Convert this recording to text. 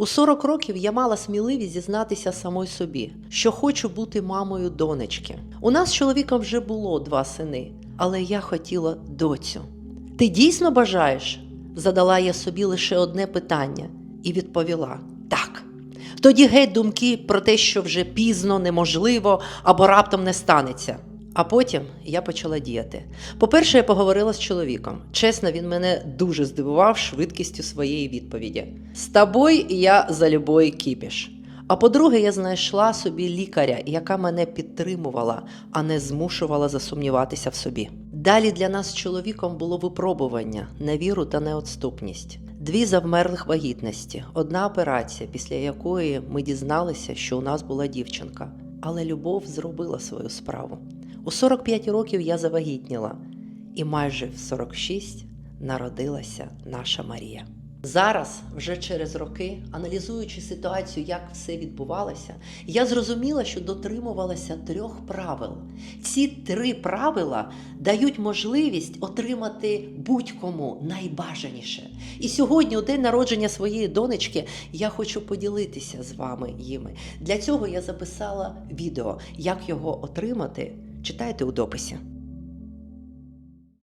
У 40 років я мала сміливість зізнатися самой собі, що хочу бути мамою донечки. У нас з чоловіком вже було два сини, але я хотіла доцю. Ти дійсно бажаєш? задала я собі лише одне питання і відповіла так. Тоді геть думки про те, що вже пізно, неможливо або раптом не станеться. А потім я почала діяти. По-перше, я поговорила з чоловіком. Чесно, він мене дуже здивував швидкістю своєї відповіді. З тобою я за любой кіпіш. А по-друге, я знайшла собі лікаря, яка мене підтримувала, а не змушувала засумніватися в собі. Далі для нас з чоловіком було випробування на віру та неотступність. Дві завмерлих вагітності, одна операція, після якої ми дізналися, що у нас була дівчинка. Але любов зробила свою справу. У 45 років я завагітніла, і майже в 46 народилася наша Марія. Зараз, вже через роки, аналізуючи ситуацію, як все відбувалося, я зрозуміла, що дотримувалася трьох правил. Ці три правила дають можливість отримати будь-кому найбажаніше. І сьогодні, у день народження своєї донечки, я хочу поділитися з вами їми. Для цього я записала відео, як його отримати. Читайте у дописі.